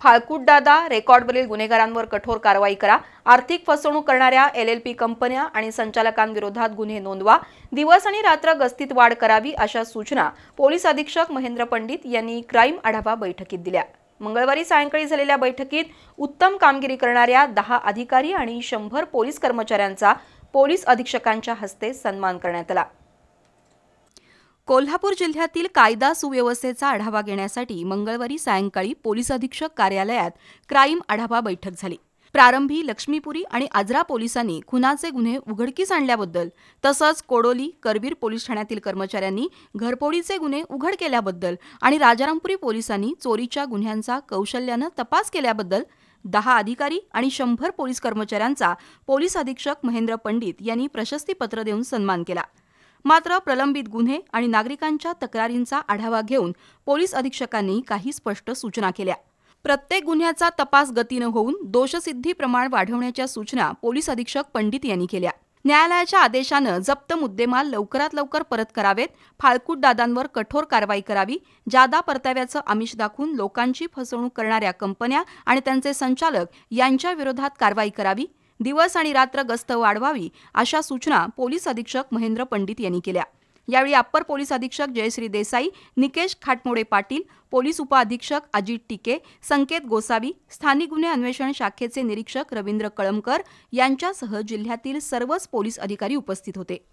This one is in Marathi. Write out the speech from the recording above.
फाळकुटदादा रेकॉर्डवरील गुन्हेगारांवर कठोर कारवाई करा. आर्थिक फसवणूक करणाऱ्या एल एल पी कंपन्या आणि संचालकांविरोधात गुन्हे नोंदवा. दिवस आणि रात्र गस्तीत वाढ करावी अशा सूचना पोलीस अधीक्षक महेंद्र पंडित यांनी क्राईम आढावा बैठकीत दिल्या. मंगळवारी सायंकाळी झालेल्या बैठकीत उत्तम कामगिरी करणाऱ्या दहा अधिकारी आणि शंभर पोलीस कर्मचाऱ्यांचा पोलीस अधीक्षकांच्या हस्ते सन्मान करण्यात आला. कोल्हापूर जिल्ह्यातील कायदा सुव्यवस्थेचा आढावा घेण्यासाठी मंगळवारी सायंकाळी पोलीस अधीक्षक कार्यालयात क्राईम आढावा बैठक झाली. प्रारंभी लक्ष्मीपुरी आणि आजरा पोलिसांनी खुनाचे गुन्हे उघडकीस आणल्याबद्दल तसंच कोडोली करबीर पोलीस ठाण्यातील कर्मचाऱ्यांनी घरपोडीचे गुन्हे उघड केल्याबद्दल आणि राजारामपुरी पोलिसांनी चोरीच्या गुन्ह्यांचा कौशल्यानं तपास केल्याबद्दल दहा अधिकारी आणि शंभर पोलीस कर्मचाऱ्यांचा पोलीस अधीक्षक महेंद्र पंडित यांनी प्रशस्तीपत्र देऊन सन्मान केला. मात्र प्रलंबित गुन्हे आणि नागरिकांच्या तक्रारींचा आढावा घेऊन पोलीस अधीक्षकांनी काही स्पष्ट सूचना केल्या. प्रत्येक गुन्ह्याचा तपास गतीनं होऊन दोषसिद्धी प्रमाण वाढवण्याच्या सूचना पोलीस अधीक्षक पंडित यांनी केल्या. न्यायालयाच्या आदेशानं जप्त मुद्देमाल लवकरात लवकर परत करावेत फाळकूट दादांवर कठोर कारवाई करावी जादा परताव्याचं आमिष दाखवून लोकांची फसवणूक करणाऱ्या कंपन्या आणि त्यांचे संचालक यांच्या विरोधात कारवाई करावी दिवस आणि रात्र गस्त वाढवावी अशा सूचना पोलीस अधीक्षक महेंद्र पंडित यांनी केल्या. यावेळी अप्पर पोलीस अधीक्षक जयश्री देसाई निकेश खाटमोडे पाटील पोलीस उपअधीक्षक अजित टिके संकेत गोसावी स्थानिक गुन्हे अन्वेषण शाखेचे निरीक्षक रवींद्र कळमकर यांच्यासह जिल्ह्यातील सर्वच पोलीस अधिकारी उपस्थित होते.